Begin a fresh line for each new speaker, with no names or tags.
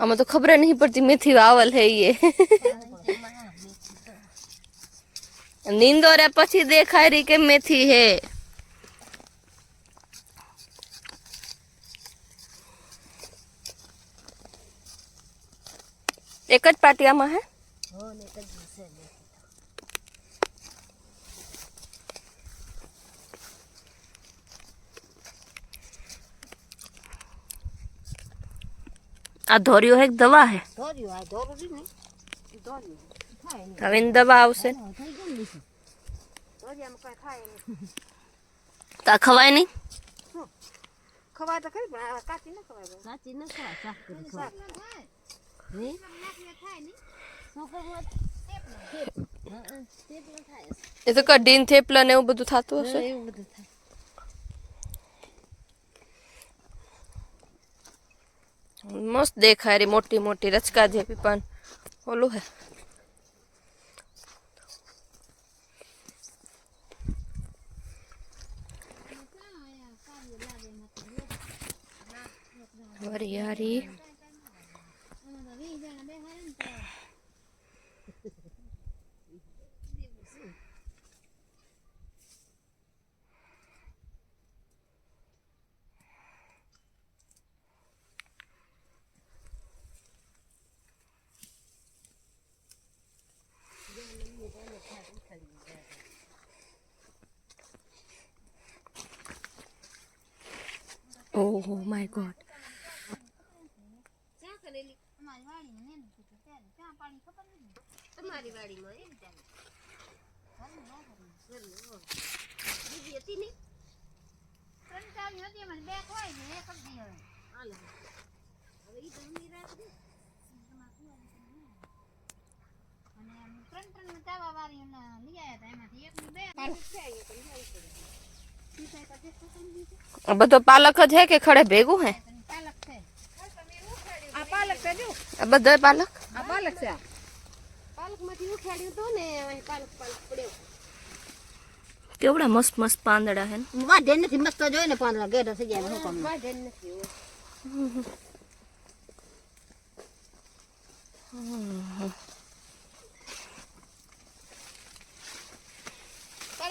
हमें तो खबर नहीं पड़ती मेथी वावल है ये नींद और पची देखा रही के मेथी है એક જ પાટિયામાં હે આ ધોર્યો હે કે દવા હે હવે એની દવા આવશે તો આ ખવાય નહીં
ખવાય તો ખરી પણ આ કાચી ન ખવાય બસ.
સાચી ન ખવાય શાક કરી
શાક.
એ તો કઢીને થેપલા ને એવું બધું થતું હશે
એવું બધું થાય
મસ્ત દેખાય રે મોટી મોટી રચકા જેવી પણ ઓલું હે વરિયારી ઓહો માય
તમારી વાડીમાં એમ હતી ને ત્રણ ચાલી હતી મને બેગ હોય ને એક હવે એ અમી રાત ને
આ બધો પાલક જ હે કે ખડે ભેગું હે
આ પાલક છે જો
આ બધો પાલક
આ પાલક છે આ.
પાલકમાંથી ઉખાડ્યું તો ને અહીં પાલક પાલક પડ્યો
કેવડા મસ્ત મસ્ત પાંદડા હે ને
વાઢે નથી મસ્ત જોઈ ને પાંદડા ગેડા થઈ જાય હું કામ
વાઢે નથી હોય. પાલકનું